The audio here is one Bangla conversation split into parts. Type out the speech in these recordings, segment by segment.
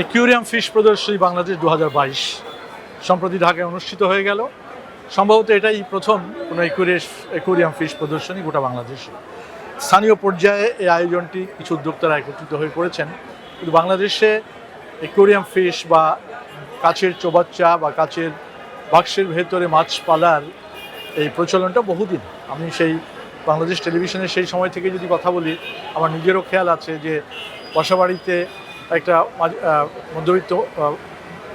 অ্যাকুরিয়াম ফিশ প্রদর্শনী বাংলাদেশ দু হাজার বাইশ সম্প্রতি ঢাকায় অনুষ্ঠিত হয়ে গেল। সম্ভবত এটাই প্রথম কোনো একুরিয়াস অ্যাকুরিয়াম ফিশ প্রদর্শনী গোটা বাংলাদেশে। স্থানীয় পর্যায়ে এই আয়োজনটি কিছু উদ্যোক্তারা একত্রিত হয়ে করেছেন। কিন্তু বাংলাদেশে অ্যাকুরিয়াম ফিশ বা কাছের চোবাচ্চা বা কাছের বাক্সের ভেতরে মাছ পালার এই প্রচলনটা বহুদিন। আমি সেই বাংলাদেশ টেলিভিশনের সেই সময় থেকে যদি কথা বলি, আমার নিজেরও খেয়াল আছে যে বাসাবাড়িতে একটা মধ্যবিত্ত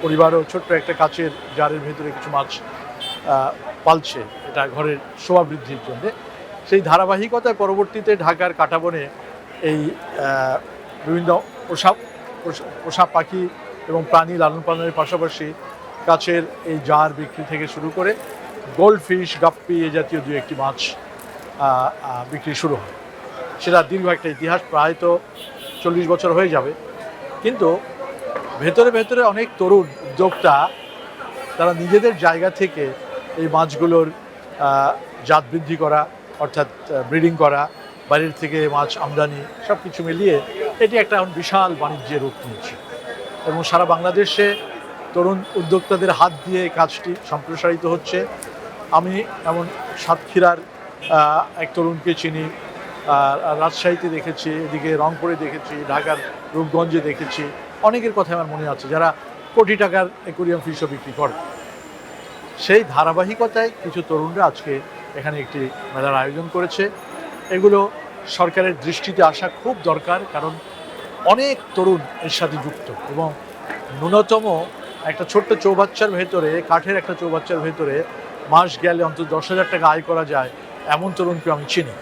পরিবারও ছোট্ট একটা কাচের জারের ভেতরে কিছু মাছ পালছে। এটা ঘরের শোভা বৃদ্ধির জন্যে। সেই ধারাবাহিকতায় পরবর্তীতে ঢাকার কাটাবনে এই বিভিন্ন পোষা পোষা- পাখি এবং প্রাণী লালন পালনের পাশাপাশি কাছের এই জার বিক্রি থেকে শুরু করে গোল্ড ফিশ গাপ্পি এ জাতীয় দু একটি মাছ বিক্রি শুরু হয়। সেটা দীর্ঘ একটা ইতিহাস, প্রায় তো চল্লিশ বছর হয়ে যাবে। কিন্তু ভেতরে ভেতরে অনেক তরুণ উদ্যোক্তা, তারা নিজেদের জায়গা থেকে এই মাছগুলোর জাত বৃদ্ধি করা, অর্থাৎ ব্রিডিং করা বাইরের থেকে মাছ আমদানি সব কিছু মিলিয়ে এটি একটা এখন বিশাল বাণিজ্যের রূপ নিয়েছে। এবং সারা বাংলাদেশে তরুণ উদ্যোক্তাদের হাত দিয়ে এই কাজটি সম্প্রসারিত হচ্ছে। আমি এমন সাতক্ষীরার এক তরুণকে চিনি রাজশাহীতে দেখেছি, এদিকে রংপুরে দেখেছি, ঢাকার রূপগঞ্জে দেখেছি। অনেকের কথা আমার মনে আছে, যারা কোটি টাকার অ্যাকুরিয়াম ফিশও বিক্রি করে। সেই ধারাবাহিকতায় কিছু তরুণরা আজকে এখানে একটি মেলার আয়োজন করেছে। এগুলো সরকারের দৃষ্টিতে আসা খুব দরকার, কারণ অনেক তরুণ এর সাথে যুক্ত এবং ন্যূনতম একটা ছোট্ট চৌবাচ্চার ভেতরে, কাঠের একটা চৌবাচ্চার ভেতরে মাস গেলে অন্তত দশ হাজার টাকা আয় করা যায়, এমন তরুণকে আমি চিনি।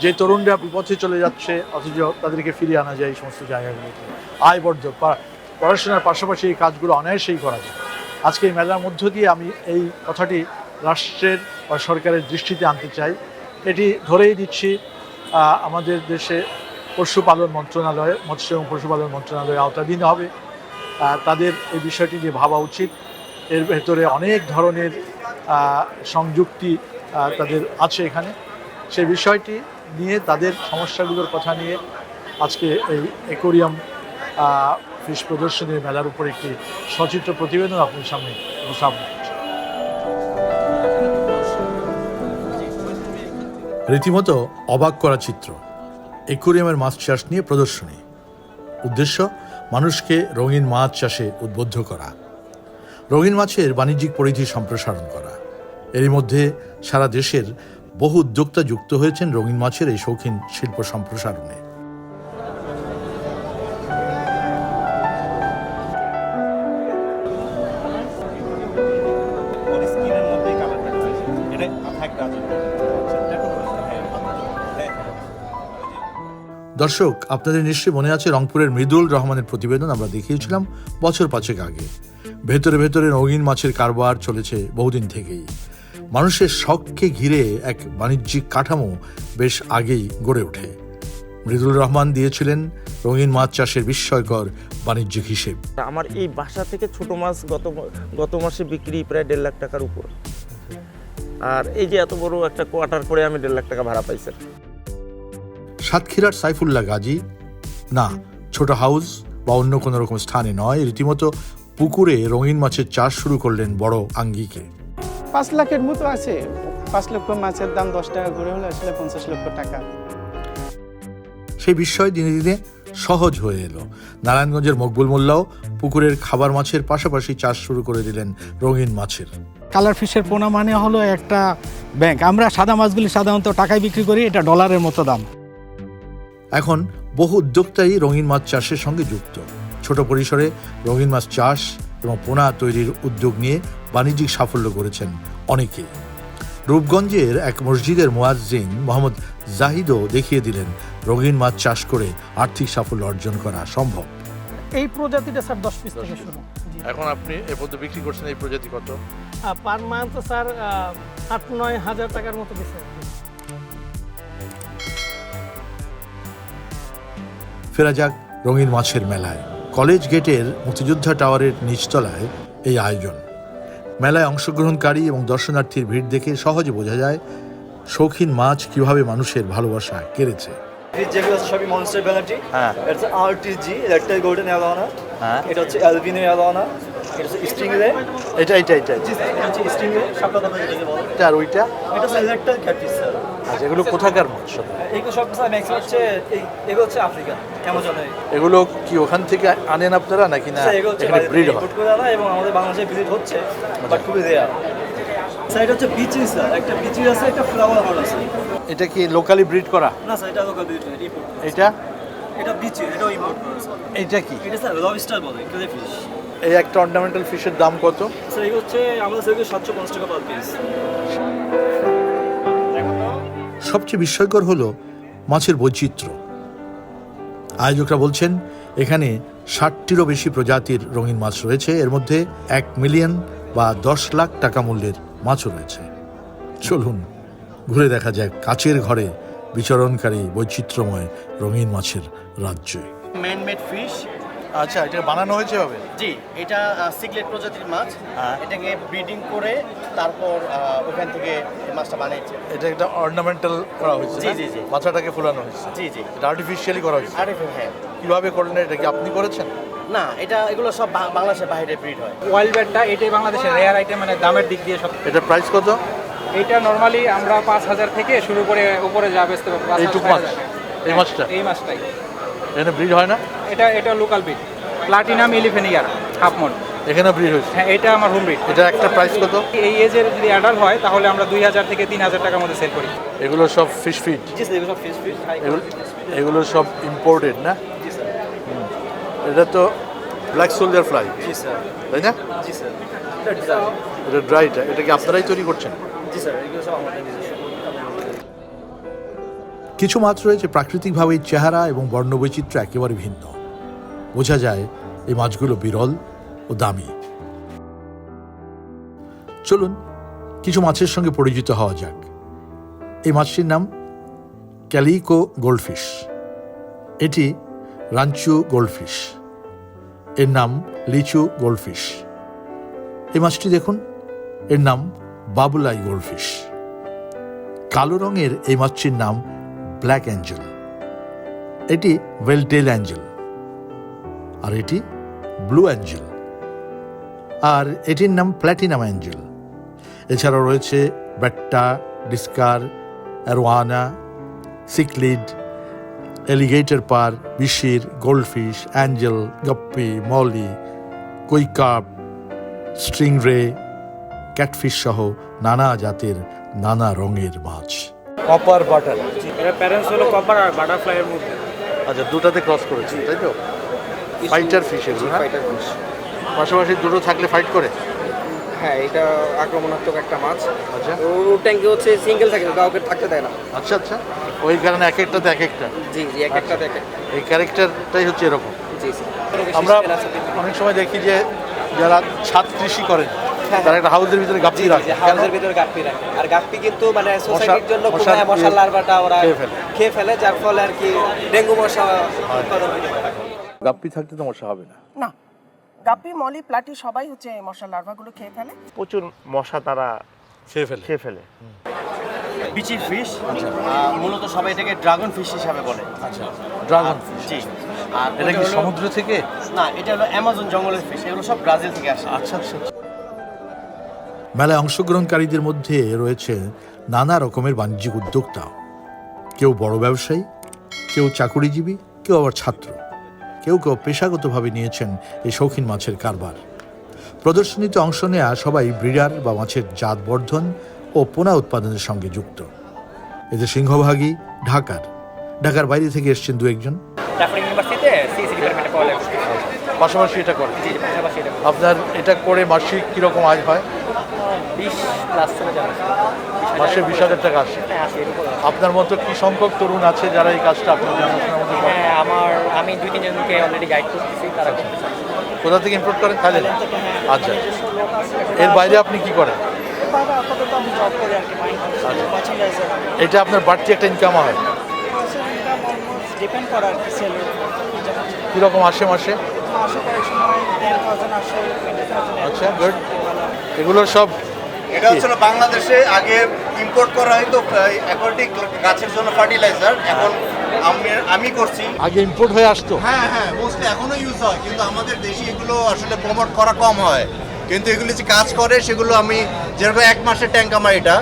যে তরুণরা বিপথে চলে যাচ্ছে, অথচ তাদেরকে ফিরিয়ে আনা যায় এই সমস্ত জায়গাগুলোতে। আয়বর্ধক পা- পড়াশোনার পাশাপাশি এই কাজগুলো অনায়াসেই করা যায়। আজকে এই মেলার মধ্য দিয়ে আমি এই কথাটি রাষ্ট্রের বা সরকারের দৃষ্টিতে আনতে চাই। এটি ধরেই দিচ্ছি আমাদের দেশে পশুপালন মন্ত্রণালয়, মৎস্য এবং পশুপালন মন্ত্রণালয়ে আওতাধীন হবে। তাদের এই বিষয়টি নিয়ে ভাবা উচিত। এর ভেতরে অনেক ধরনের সংযুক্তি তাদের আছে এখানে। সেই বিষয়টি নিয়ে, তাদের সমস্যাগুলোর কথা নিয়ে আজকে এই অ্যাকোরিয়াম ফিশ প্রদর্শনীর মেলার উপর একটি সচিত্র প্রতিবেদন আপনার সামনে উপস্থাপন রীতিমতো অবাক করা চিত্র, অ্যাকোরিয়ামের মাছ চাষ নিয়ে প্রদর্শনী। উদ্দেশ্য, মানুষকে রঙিন মাছ চাষে উদ্বুদ্ধ করা। রঙিন মাছের বাণিজ্যিক পরিধি সম্প্রসারণ করা। এরই মধ্যে সারা দেশের বহু উদ্যোক্তা যুক্ত হয়েছেন রঙিন মাছের এই শৌখিন শিল্প সম্প্রসারণে। দর্শক আপনাদের নিশ্চয়ই মনে আছে রংপুরের মৃদুল রহমানের প্রতিবেদন আমরা দেখিয়েছিলাম বছর পাঁচেক আগে। ভেতরে ভেতরে রঙিন মাছের কারবার চলেছে বহুদিন থেকেই। মানুষের শখকে ঘিরে এক বাণিজ্যিক কাঠামো বেশ আগেই গড়ে ওঠে। মৃদুল রহমান দিয়েছিলেন রঙিন মাছ চাষের বিস্ময়কর বাণিজ্যিক হিসেব। আমার এই বাসা থেকে ছোট মাছ গত গত মাসে বিক্রি প্রায় দেড় লাখ টাকার উপর। আর এই যে এত বড় একটা কোয়ার্টার করে আমি দেড় লাখ টাকা ভাড়া পাইছি সাতক্ষীরার সাইফুল্লাহ গাজী? না ছোট হাউস বা অন্য কোনো রকম স্থানে নয়। রীতিমতো পুকুরে রঙিন মাছের চাষ শুরু করলেন বড় আঙ্গিকে। পাঁচ লাখের মতো আছে। পাঁচ লক্ষ মাছের দাম দশ টাকা করে হলে আসলে পঞ্চাশ লক্ষ টাকা। সেই বিস্ময় দিনে দিনে সহজ হয়ে এলো। নারায়ণগঞ্জের মকবুল মোল্লাও পুকুরের খাবার মাছের পাশাপাশি চাষ শুরু করে দিলেন রঙিন মাছের। কালার ফিশের পোনা মানে হলো একটা ব্যাংক। আমরা সাদা মাছগুলি সাধারণত টাকায় বিক্রি করি এটা ডলারের মতো দাম। এখন বহু উদ্যোক্তাই রঙিন মাছ চাষের সঙ্গে যুক্ত। ছোট পরিসরে রঙিন মাছ চাষ এবং পোনা তৈরির উদ্যোগ নিয়ে বাণিজ্যিক সাফল্য করেছেন অনেকে। রূপগঞ্জের এক মসজিদের মোয়াজ্জিন মোহাম্মদ জাহিদও দেখিয়ে দিলেন রঙিন মাছ চাষ করে আর্থিক সাফল্য অর্জন করা সম্ভব। এই প্রজাতিটা স্যার দশ পিস থেকে শুরু। এখন আপনি এ পর্যন্ত বিক্রি করছেন এই প্রজাতি কত? পার মান্থ স্যার আট নয় হাজার টাকার মতো দিচ্ছে ফেরা যাক রঙিন মাছের মেলায়। কলেজ গেটের মুক্তিযোদ্ধা টাওয়ারের নিচতলায় এই আয়োজন। মেলায় অংশগ্রহণকারী এবং দর্শনার্থীর ভিড় দেখে সহজে বোঝা যায় শৌখিন মাছ কীভাবে মানুষের ভালোবাসা কেড়েছে। যেগুলো সবই মনস্টার হ্যাঁ। এটা হচ্ছে আরটিজি গোল্ডেন অ্যালোনা হ্যাঁ। এটা হচ্ছে অ্যালবিনো অ্যালোনা এটা স্টিংরে এটা এটা এটা জি স্যার এটা হচ্ছে স্টিংরে শাপলা কথা যেটাকে বলে আর ওইটা? এটা হচ্ছে আচ্ছা এগুলো কোথাকার মাছ এগুলো সব স্যার ম্যাক্সিমাম হচ্ছে এই এগুলো হচ্ছে আফ্রিকা অ্যামাজনে এগুলো কি ওখান থেকে আনেন আপনারা নাকি না হচ্ছে এখানে ব্রিড হয়? এবং আমাদের বাংলাদেশে ভিজিট হচ্ছে বাট খুবই রেয়ার স্যার এটা হচ্ছে বিচি স্যার একটা বিচি আছে একটা ফ্লাওয়ার হল আছে। এটা কি লোকালি ব্রিড করা? না স্যার এটা লোকাল ইম্পোর্ট এটা? এটা বিচি এটাও ইম্পোর্ট করা স্যার এটা কি? এটা স্যার লবস্টার বলে ক্লে ফিশ এই একটা অর্নামেন্টাল ফিশের দাম কত? স্যার এগুলো হচ্ছে আমাদের সাতশো পঞ্চাশ টাকা পার পিস সবচেয়ে বিস্ময়কর হলো মাছের বৈচিত্র্য। আয়োজকরা বলছেন, এখানে ষাটটিরও বেশি প্রজাতির রঙিন মাছ রয়েছে, এর মধ্যে এক মিলিয়ন বা দশ লাখ টাকা মূল্যের মাছও রয়েছে। চলুন, ঘুরে দেখা যায় কাচের ঘরে বিচরণকারী বৈচিত্র্যময় রঙিন মাছের রাজ্যে। ম্যান মেড ফিশ আচ্ছা এটা বানানো হয়েছে হবে জি এটা সিগলেট প্রজাতির মাছ। হ্যাঁ। এটাকে ব্রিডিং করে তারপর ওখান থেকে এই মাছটা বানিয়েছে এটা একটা অর্নামেন্টাল করা হয়েছে জি, জি, জি। মাছটাকে ফুলানো হয়েছে। জি জি। এটা আর্টিফিশিয়ালি করা হয়েছে? আরে হ্যাঁ। কীভাবে করলেন এটা কি আপনি করেছেন? না এটা এগুলো সব বাংলাদেশের বাইরে ব্রিড হয়। ওয়াইল্ড ব্যাটটা এটাই বাংলাদেশের রেয়ার আইটেম মানে দামের দিক দিয়ে সব এটা প্রাইস কত? এটা নর্মালি আমরা পাঁচ হাজার থেকে শুরু করে উপরে যা বেচতে পারব? এই মাছটা? এই মাছটাই। এখানে ব্রিড হয় না? এটা এটা লোকাল বিট প্লাটিনাম এলিফেনিয়ার হাফ মন। এখানে ব্রিড হয়েছে। হ্যাঁ এটা আমার হোম ব্রিড এটা একটা প্রাইস কত? এই এজের যদি অ্যাডাল্ট হয় তাহলে আমরা দুই হাজার থেকে তিন হাজার টাকার মধ্যে সেল করি। এগুলো সব ফিশ ফিড এগুলো সব ফিশ ফিশ এগুলো এগুলো সব ইম্পোর্টেড না? এটা তো ব্ল্যাক সোলজার ফ্লাই জি স্যার। তাই না? জি স্যার। এটা ড্রাইটা এটা কি আপনারাই তৈরি করছেন? জি স্যার এগুলো সব আমাদের কিছু মাছ রয়েছে প্রাকৃতিকভাবে চেহারা এবং বর্ণবৈচিত্র্য একেবারে ভিন্ন। বোঝা যায় এই মাছগুলো বিরল ও দামি। চলুন, কিছু মাছের সঙ্গে পরিচিত হওয়া যাক। এই মাছটির নাম ক্যালিকো গোল্ডফিশ। এটি রাঞ্চু গোল্ডফিশ। এর নাম লিচু গোল্ডফিশ। এই মাছটি দেখুন, এর নাম বাবুলাই গোল্ডফিশ। কালো রঙের এই মাছটির নাম ব্ল্যাক অ্যাঞ্জেল। এটি ওয়েলটেল অ্যাঞ্জেল। আর এটি ব্লু অ্যাঞ্জেল। আর এটির নাম প্ল্যাটিনাম অ্যাঞ্জেল। এছাড়াও রয়েছে betta discus arowana cichlid alligator পার বিশির goldfish angel guppy molly koi carp stingray catfish সহ নানা জাতের নানা রঙের মাছ। কপার বাটার এটা প্যারেন্টস হলো কপার আর বাটারফ্লাইয়ের মধ্যে। আচ্ছা দুটাতে ক্রস করেছি তাই তো? ফাইটার ফিশ এগুলো ফিশ পাশাপাশি দুটো থাকলে ফাইট করে। হ্যাঁ এটা আক্রমণাত্মক একটা মাছ। আচ্ছা। ওর ট্যাঙ্কে হচ্ছে সিঙ্গেল থাকে কাউকে থাকতে দেয় না। আচ্ছা আচ্ছা। ওই কারণে এক একটাতে এক একটা। জি জি এক একটা। দেখে এই ক্যারেক্টারটাই হচ্ছে এরকম। জি আমরা অনেক সময় দেখি যে যারা ছাদ কৃষি করেন তারা একটা হাউসের ভিতরে গাপ্পি রাখে? হাউসের ভিতরে গাপ্পি রাখে। আর গাপ্পি কিন্তু মানে সোসাইটির জন্য মশার- লার্ভাটা ওরা খেয়ে ফেলে। খেয়ে ফেলে যার ফলে আর কি ডেঙ্গু মশা উৎপাদন গাপ্পি থাকতে তো মশা হবে না। না গাপ্পি মলি প্লাটি সবাই হচ্ছে মশার লার্ভাগুলো খেয়ে ফেলে। প্রচুর মশা তারা খেয়ে ফেলে। খেয়ে ফেলে। বিচির ফিশ? মূলত সবাই এটাকে ড্রাগন ফিশ হিসাবে বলে। আচ্ছা ড্রাগন জি। আর এটা কি সমুদ্র থেকে? না এটা হলো অ্যামাজন জঙ্গলের ফিশ এগুলো সব ব্রাজিল থেকে আসে। আচ্ছা আচ্ছা। মেলায় অংশগ্রহণকারীদের মধ্যে রয়েছে নানা রকমের বাণিজ্যিক উদ্যোক্তা। কেউ বড় ব্যবসায়ী কেউ চাকুরিজীবী কেউ আবার ছাত্র। কেউ কেউ পেশাগতভাবে নিয়েছেন এই শৌখিন মাছের কারবার। প্রদর্শনীতে অংশ নেওয়া সবাই ব্রিডার বা মাছের জাত বর্ধন ও পোনা উৎপাদনের সঙ্গে যুক্ত। এদের সিংহভাগই ঢাকার। ঢাকার বাইরে থেকে এসছেন দু একজন। পাশাপাশি এটা করে আপনার এটা করে মাসিক কীরকম আয় হয়? মাসে বিশ হাজার টাকা আসে। হ্যাঁ আপনার মতো কি সংখ্যক তরুণ আছে যারা এই কাজটা আপনার করে? হ্যাঁ আমার আমি দুই তিনজনকে অলরেডি গাইড করতেছি তারা করতেছে। কোথা থেকে ইম্পোর্ট করেন? থাইল্যান্ড? আচ্ছা। এর বাইরে আপনি কি করেন? বাইরে আপাতত আমি জব করি আর কি মার্চেন্ডাইজার এটা আপনার বাড়তি একটা ইনকাম হয়? কীরকম আসে মাসে? আচ্ছা গুড এগুলো সব এটা হচ্ছে বাংলাদেশে আগে ইম্পোর্ট করা হয়তো অ্যাকর্ডিং গাছের জন্য ফার্টিলাইজার এখন আমি করছি। আগে ইম্পোর্ট হয়ে আসতো। হ্যাঁ হ্যাঁ মোস্টলি এখনও ইউজ হয় কিন্তু আমাদের দেশে এগুলো আসলে প্রমোট করা কম হয়। কিন্তু এগুলো যে কাজ করে সেগুলো আমি যেরকম এক মাসের ট্যাঙ্ক আমার এটা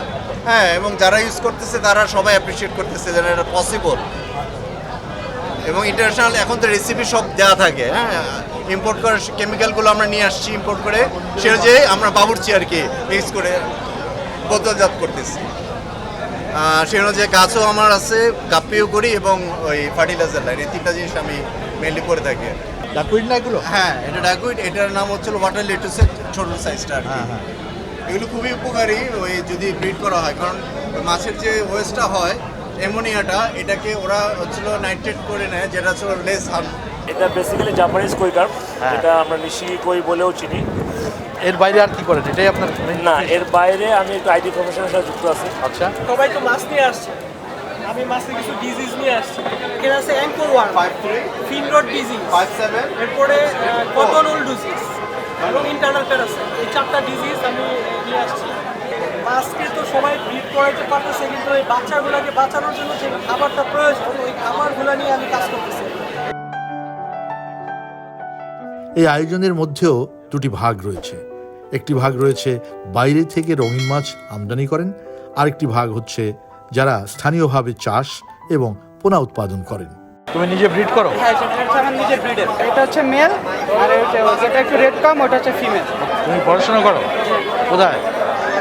হ্যাঁ এবং যারা ইউজ করতেছে তারা সবাই অ্যাপ্রিসিয়েট করতেছে যেন এটা পসিবল এবং ইন্টারন্যাশনাল এখন তো রেসিপি সব দেওয়া থাকে হ্যাঁ ইম্পোর্ট করে কেমিক্যালগুলো আমরা নিয়ে আসছি ইম্পোর্ট করে সে যে আমরা বাবুরচি আর কি মিক্স করে বোতলজাত করতেছি। আহ, সে অনুযায়ী গাছও আমার আছে গাপ্পিও করি এবং ওই ফার্টিলাইজার লাইন এই তিনটা জিনিস আমি মেনলি করে থাকি। ডাকুইড না এগুলো? হ্যাঁ এটা ডাকুইড এটার নাম হচ্ছিল ওয়াটার লিটুসের ছোট সাইজটা আর হ্যাঁ হ্যাঁ। এগুলো খুবই উপকারী ওই যদি ব্রিড করা হয় কারণ মাছের যে ওয়েস্টটা হয় অ্যামোনিয়াটা এটাকে ওরা হচ্ছিল নাইট্রেট করে নেয় যেটা হচ্ছে লেস হার্ম এটা বেসিক্যালি জাপানিজ কই কার্প যেটা আমরা নিশি কই বলেও চিনি। এর বাইরে আর কি করেন? এটাই আপনার main না এর বাইরে আমি একটু আইটি প্রফেশনের সাথে যুক্ত আছি। আচ্ছা। সবাই তো মাছ নিয়ে আসছে। আমি মাছে কিছু ডিজিজ নিয়ে আসছি। এখানে আছে anchor worm five three fin rot disease five seven এরপরে কটন উল ডিজিজ এবং ইন্টারনাল আছে। এই চারটা ডিজিজ আমি নিয়ে আসছি। মাছকে তো সবাই ব্রিড করাইতে পারতেছে কিন্তু এই বাচ্চাগুলোকে বাঁচানোর জন্য যে খাবারটা প্রয়োজন ওই খাবারগুলো নিয়ে আমি কাজ করতেছি। এই আয়োজনের মধ্যেও দুটি ভাগ রয়েছে। একটি ভাগ রয়েছে বাইরে থেকে রঙিন মাছ আমদানি করেন আরেকটি ভাগ হচ্ছে যারা স্থানীয়ভাবে চাষ এবং পোনা উৎপাদন করেন। তুমি নিজে ব্রিড করো? হ্যাঁ সেটা আমার নিজের ব্রিডের এটা হচ্ছে মেল আর এটা যেটা একটু রেড কম ওটা হচ্ছে ফিমেল তুমি পড়াশোনা করো? কোথায়?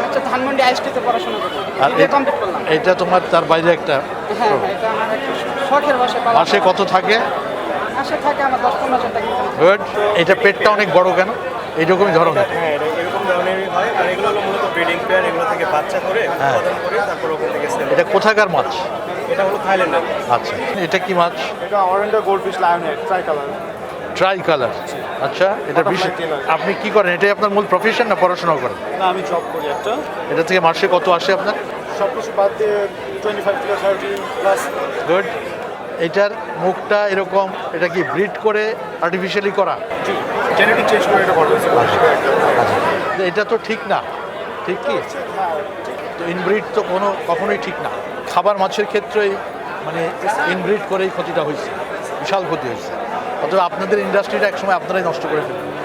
হচ্ছে ধানমন্ডি আইএসটিতে পড়াশোনা করি। আর বিএ কমপ্লিট করলাম। এটা তোমার তার বাইরে একটা হ্যাঁ হ্যাঁ এটা আমার একটা শখের বসে পালা মাসে কত থাকে? মাসে থাকে আমার দশ পনেরো হাজার টাকা গুড এটা পেটটা অনেক বড় কেন? এইরকমই ধরনের হ্যাঁ ধরনেরই হয় আর এগুলো হলো মূলত ব্রিডিং পেয়ার এগুলো থেকে বাচ্চা করে হ্যাঁ। উৎপাদন করে তারপর ওখান থেকে সেল এটা কোথাকার মাছ? এটা হলো থাইল্যান্ডের আচ্ছা এটা কি মাছ? এটা oranda goldfish lion head tri colour tri colour আচ্ছা এটা বিশেষ আপনি কি করেন? এটাই আপনার মূল প্রফেশন না পড়াশোনা করেন? না আমি জব করি একটা। এটা থেকে মাসে কত আসে আপনার? সব কিছু বাদ দিয়ে টোয়েন্টি ফাইভ থেকে থার্টি প্লাস গুড এটার মুখটা এরকম এটা কি ব্রিড করে আর্টিফিশিয়ালি করা? জেনেটিক চেঞ্জ করে এটা বড় হয়েছে। এটা তো ঠিক না। ঠিক কি? তো ইনব্রিড তো কোনো, কখনোই ঠিক না। খাবার মাছের ক্ষেত্রেই মানে ইনব্রিড করেই ক্ষতিটা হয়েছে। বিশাল ক্ষতি হয়েছে। অথবা আপনাদের ইন্ডাস্ট্রিটা একসময় আপনারাই নষ্ট করে ফেলবেন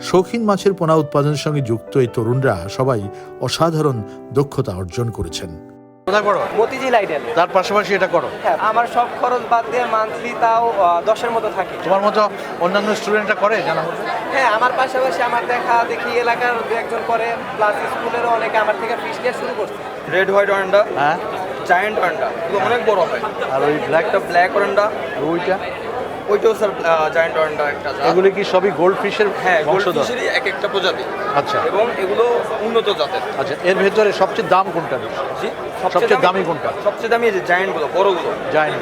শৌখিন মাছের পোনা উৎপাদনের সঙ্গে যুক্ত এই তরুণরা সবাই অসাধারণ দক্ষতা অর্জন করেছেন। কোথায় করো? মতিঝিল আইডেল তার পাশাপাশি এটা করো। হ্যাঁ আমার সব খরচ বাদ দিয়ে মান্থলি তাও দশের মতো থাকে। তোমার মতো অন্যান্য স্টুডেন্টরা করে জানা? হ্যাঁ আমার পাশাপাশি আমার দেখা দেখি এলাকার দু একজন করে প্লাস স্কুলেরও অনেকে আমার থেকে ফিস শুরু করছে। রেড হোয়াইট অরেন্ডা হ্যাঁ। জায়েন্ট অরেন্ডা এগুলো অনেক বড় হয়। আর ওই ব্ল্যাক একটা ব্ল্যাক অরেন্ডা ওইটা? ওইটাও স্যার জায়েন্ট অরেন্ডা একটা জাত। এগুলি কি সবই গোল্ড ফিশের হ্যাঁ বংশধর? গোল্ডফিশেরই এক একটা প্রজাতি। আচ্ছা। এবং এগুলো উন্নত জাতের। আচ্ছা এর ভেতরে সবচেয়ে দাম কোনটা জি সবচেয়ে দামি কোনটা? সবচেয়ে দামি এই যে জায়েন্টগুলো বড়গুলো। জায়েন্ট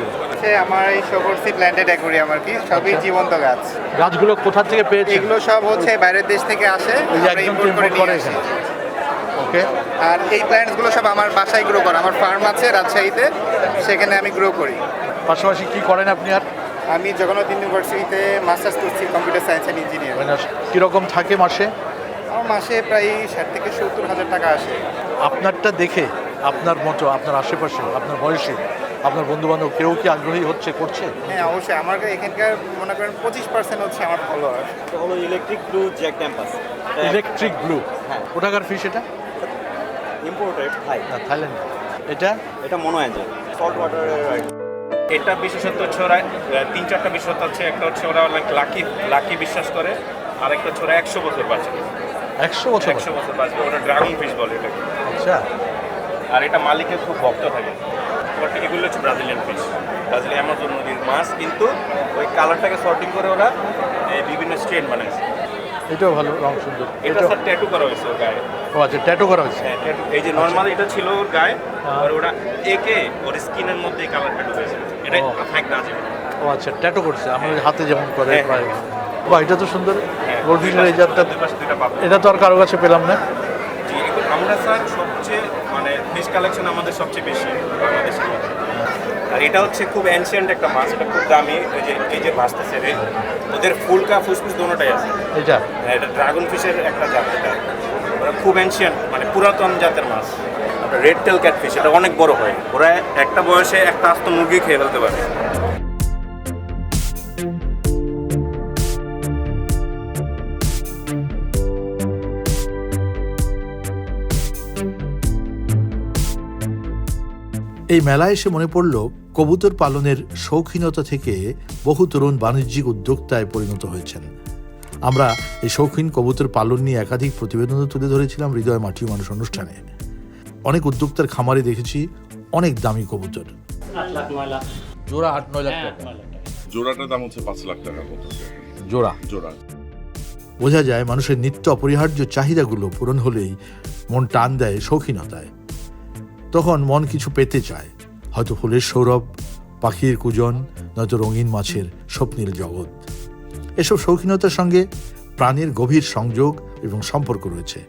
আমার এই শো করছি প্ল্যান্টেড অ্যাকুরিয়াম আর কি সবই জীবন্ত গাছ। গাছগুলো কোথা থেকে পেয়েছে এগুলো সব হচ্ছে বাইরের দেশ থেকে আসে ওই যে আমরা একদম import করে ইম্পোর্ট নিয়ে করে আসি। এখানে ওকে আর এই প্ল্যান্টসগুলো সব আমার বাসায় গ্রো করা আমার ফার্ম আছে রাজশাহীতে সেখানে আমি গ্রো করি। পাশাপাশি কি করেন আপনি আর? আমি জগন্নাথ ইউনিভার্সিটিতে মাস্টার্স করছি কম্পিউটার সায়েন্স অ্যান্ড ইঞ্জিনিয়ার মানে কীরকম থাকে মাসে? আমার মাসে প্রায় ষাট থেকে সত্তর হাজার টাকা আসে। আপনারটা দেখে আপনার মতো আপনার আশেপাশে আপনার বয়সে আপনার বন্ধু বান্ধব কেউ কি আগ্রহী হচ্ছে করছে? হ্যাঁ অবশ্যই। আমার এখানকার মনে করেন পঁচিশ পার্সেন্ট হচ্ছে আমার ফলোয়ার হলো ইলেকট্রিক ব্লু জ্যাক ক্যাম্পাস ইলেকট্রিক ব্লু হ্যাঁ। ওটাকার ফিশ এটা? ইম্পোর্টেড থাই না থাইল্যান্ড এটা? এটা মনো অ্যাঞ্জেল সল্ট ওয়াটারের এটা বিশেষত হচ্ছে ওরা তিন চারটা বিশেষত আছে একটা হচ্ছে ওরা অনেক লাকি লাকি বিশ্বাস করে আর একটা হচ্ছে ওরা একশো বছর বাঁচবে একশো বছর একশো বছর বাঁচবে ওরা ড্রাগন ফিশ বলে এটাকে। আচ্ছা। আর এটা মালিকের খুব ভক্ত থাকে। বাট এগুলো হচ্ছে ব্রাজিলিয়ান ফিশ ব্রাজিলিয়ান অ্যামাজন নদীর মাছ কিন্তু ওই কালারটাকে সর্টিং করে ওরা বিভিন্ন স্ট্রেন বানাইছে এটাও ভালো রং সুন্দর। এটা স্যার ট্যাটু করা হয়েছে ওর গায়ে। ও আচ্ছা ট্যাটু করা হয়েছে? হ্যাঁ। এই যে নর্মাল এটা ছিল ওর গায়ে আর ওরা একে ওর স্কিনের মধ্যে এই কালারটা ঢুকেছে। এটা ও। আচ্ছা ট্যাটু করছে। আমাদের হাতে যেমন করে হ্যাঁ, প্রায়। বাহ এটা তো সুন্দর। পাশে দুইটা পাবো এটা তো আর কারও কাছে পেলাম না। আমরা স্যার সবচেয়ে মানে ফিশ কালেকশন আমাদের সবচেয়ে বেশি বাংলাদেশের আর এটা হচ্ছে খুব অ্যানশিয়েন্ট একটা মাছ এটা খুব দামি। এই যে এই যে ভাসতেছে রে ওদের ফুলকা ফুসফুস দোনোটাই আছে। এটা? হ্যাঁ, এটা ড্রাগন ফিশের একটা জাত এটা। ওরা খুব অ্যানশিয়েন্ট মানে পুরাতন জাতের রেড টেল ক্যাটফিশ এটা অনেক বড় হয়। ওরা একটা বয়সে একটা আস্ত মুরগি খেয়ে ফেলতে পারে। এই মেলায় এসে মনে পড়ল, কবুতর পালনের শৌখিনতা থেকে বহু তরুণ বাণিজ্যিক উদ্যোক্তায় পরিণত হয়েছেন। আমরা এই শৌখিন কবুতর পালন নিয়ে একাধিক প্রতিবেদনও তুলে ধরেছিলাম হৃদয় মাটি মানুষ অনুষ্ঠানে। অনেক উদ্যোক্তার খামারে দেখেছি অনেক দামি কবুতর। জোড়া আট নয় লাখ টাকা। জোড়াটার দাম হচ্ছে পাঁচ লাখ টাকার মতো। জোড়া। জোড়া। বোঝা যায় মানুষের নিত্য অপরিহার্য চাহিদাগুলো পূরণ হলেই মন টান দেয় শৌখিনতায়। তখন মন কিছু পেতে চায়। হয়তো ফুলের সৌরভ পাখির কুজন নয়তো রঙিন মাছের স্বপ্নের জগৎ। এসব শৌখিনতার সঙ্গে প্রাণের গভীর সংযোগ এবং সম্পর্ক রয়েছে।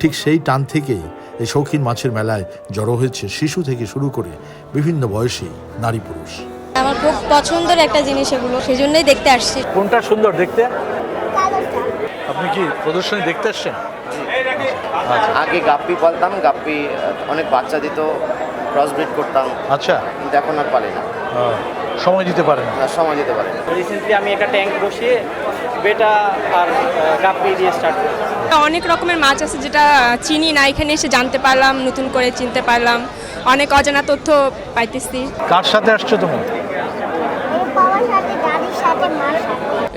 ঠিক সেই টান থেকেই এই শৌখিন মাছের মেলায় জড়ো হয়েছে শিশু থেকে শুরু করে বিভিন্ন বয়সী নারী পুরুষ। আমার খুব পছন্দের একটা জিনিস এগুলো সেই জন্যই দেখতে আসছি। কোনটা সুন্দর দেখতে? আপনি কি প্রদর্শনী দেখতে আসছেন? আগে গাপ্পি পালতাম গাপ্পি অনেক বাচ্চা দিত ক্রস ব্রিড করতাম। আচ্ছা। কিন্তু এখন আর পালি না। সময় দিতে পারেন না। সময় দিতে পারি না। রিসেন্টলি আমি একটা ট্যাঙ্ক বসিয়ে বেটা আর গাপ্পি দিয়ে স্টার্ট করেছি। অনেক রকমের মাছ আছে যেটা চিনি না এখানে এসে জানতে পারলাম নতুন করে চিনতে পারলাম। অনেক অজানা তথ্য পাইতেছি। কার সাথে আসছো তুমি?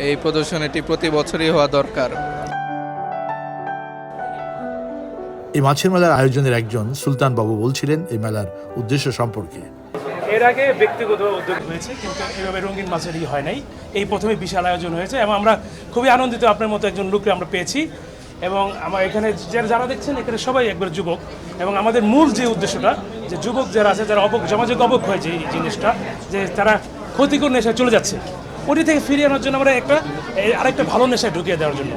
এই প্রদর্শনীটি প্রতি বছরই হওয়া দরকার। এই মাছের মেলার আয়োজনের একজন সুলতান বাবু বলছিলেন এই মেলার উদ্দেশ্য সম্পর্কে। এর আগে ব্যক্তিগত উদ্যোগ হয়েছে কিন্তু এভাবে রঙিন মাছেরই হয় নাই। এই প্রথমে বিশাল আয়োজন হয়েছে এবং আমরা খুবই আনন্দিত আপনার মতো একজন লোককে আমরা পেয়েছি। এবং আমার এখানে যারা যারা দেখছেন এখানে সবাই একবার যুবক। এবং আমাদের মূল যে উদ্দেশ্যটা যে যুবক যারা আছে যারা অবক সামাজিক অবক হয়েছে এই জিনিসটা যে তারা ক্ষতিকর নেশায় চলে যাচ্ছে ওটি থেকে ফিরিয়ে আনার জন্য আমরা একটা আরেকটা ভালো নেশায় ঢুকিয়ে দেওয়ার জন্য।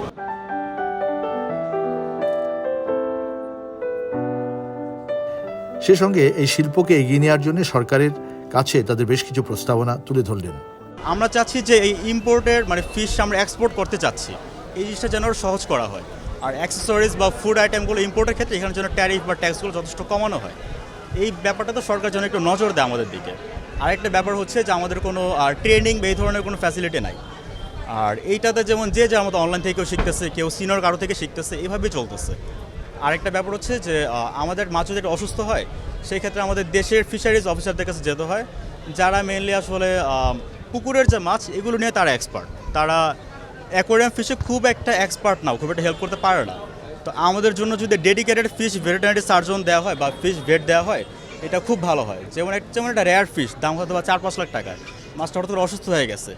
সে সঙ্গে এই শিল্পকে এগিয়ে নেওয়ার জন্য সরকারের কাছে তাদের বেশ কিছু প্রস্তাবনা তুলে ধরলেন। আমরা চাচ্ছি যে এই ইম্পোর্টের মানে ফিশ আমরা এক্সপোর্ট করতে চাচ্ছি। এই জিনিসটা যেন সহজ করা হয়। আর অ্যাক্সেসরিজ বা ফুড আইটেমগুলো ইম্পোর্টের ক্ষেত্রে এখানে যেন ট্যারিফ বা ট্যাক্সগুলো যথেষ্ট কমানো হয়। এই ব্যাপারটা তো সরকার যেন একটু নজর দেয় আমাদের দিকে। আরেকটা ব্যাপার হচ্ছে যে আমাদের কোনো ট্রেনিং বা এই ধরনের কোনো ফ্যাসিলিটি নাই। আর এইটাতে যেমন যে যার মতো অনলাইন থেকেও শিখতেছে, কেউ সিনিয়র কারও থেকে শিখতেছে, এভাবেই চলতেছে। আরেকটা ব্যাপার হচ্ছে যে আমাদের মাছ যদি অসুস্থ হয় সেই ক্ষেত্রে আমাদের দেশের ফিশারিজ অফিসারদের কাছে যেতে হয়। যারা মেনলি আসলে পুকুরের যে মাছ, এগুলো নিয়ে তারা এক্সপার্ট তারা অ্যাকোয়ারিয়াম ফিশে খুব একটা এক্সপার্ট নাও খুব একটা হেল্প করতে পারে না। তো আমাদের জন্য যদি ডেডিকেটেড ফিশ ভেটেরিনারি সার্জন দেওয়া হয় বা ফিশ ভেট দেওয়া হয়, এটা খুব ভালো হয়। যেমন যেমন একটা রেয়ার ফিশ দাম হয়তো বা চার, পাঁচ লাখ টাকা। মাছটা হঠাৎ করে অসুস্থ হয়ে গেছে।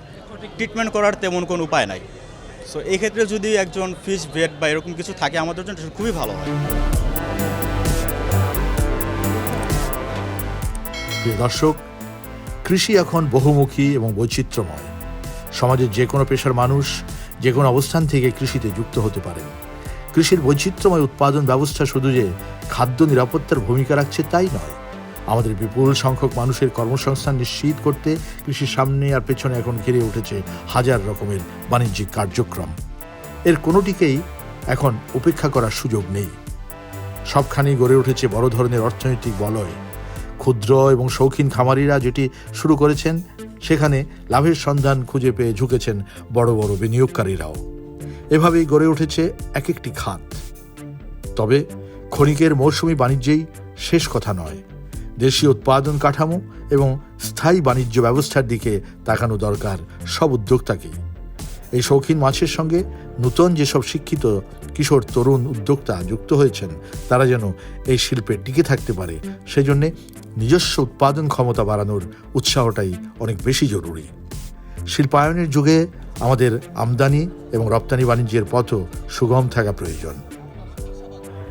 ট্রিটমেন্ট করার তেমন কোনো উপায় নাই। সো এই ক্ষেত্রে যদি একজন ফিশ ভেট বা এরকম কিছু থাকে আমাদের জন্য খুবই ভালো হয়। দর্শক, কৃষি এখন বহুমুখী এবং বৈচিত্র্যময়। সমাজের যে কোনো পেশার মানুষ যে কোনো অবস্থান থেকে কৃষিতে যুক্ত হতে পারেন। কৃষির বৈচিত্র্যময় উৎপাদন ব্যবস্থা শুধু যে খাদ্য নিরাপত্তার ভূমিকা রাখছে তাই নয়। আমাদের বিপুল সংখ্যক মানুষের কর্মসংস্থান নিশ্চিত করতে কৃষির সামনে আর পেছনে এখন ঘিরে উঠেছে হাজার রকমের বাণিজ্যিক কার্যক্রম। এর কোনোটিকেই এখন উপেক্ষা করার সুযোগ নেই। সবখানেই গড়ে উঠেছে বড় ধরনের অর্থনৈতিক বলয়। ক্ষুদ্র এবং শৌখিন খামারিরা যেটি শুরু করেছেন সেখানে লাভের সন্ধান খুঁজে পেয়ে ঝুঁকেছেন বড় বড় বিনিয়োগকারীরাও। এভাবেই গড়ে উঠেছে এক একটি খাত। তবে ক্ষণিকের মৌসুমি বাণিজ্যেই শেষ কথা নয়। দেশীয় উৎপাদন কাঠামো এবং স্থায়ী বাণিজ্য ব্যবস্থার দিকে তাকানো দরকার সব উদ্যোক্তাকে এই শৌখিন মাছের সঙ্গে নূতন যেসব শিক্ষিত কিশোর, তরুণ উদ্যোক্তা যুক্ত হয়েছেন, তারা যেন এই শিল্পে টিকে থাকতে পারে, সেজন্য নিজস্ব উৎপাদন ক্ষমতা বাড়ানোর উৎসাহটাই অনেক বেশি জরুরি। শিল্পায়নের যুগে আমাদের আমদানি এবং রপ্তানি বাণিজ্যের পথও সুগম থাকা প্রয়োজন।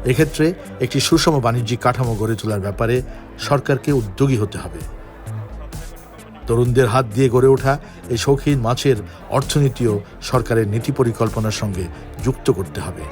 এক্ষেত্রে একটি সুষম বাণিজ্যিক কাঠামো গড়ে তোলার ব্যাপারে সরকারকে উদ্যোগী হতে হবে। তরুণদের হাত দিয়ে গড়ে ওঠা এই শৌখিন মাছের অর্থনীতিও সরকারের নীতি পরিকল্পনার সঙ্গে যুক্ত করতে হবে।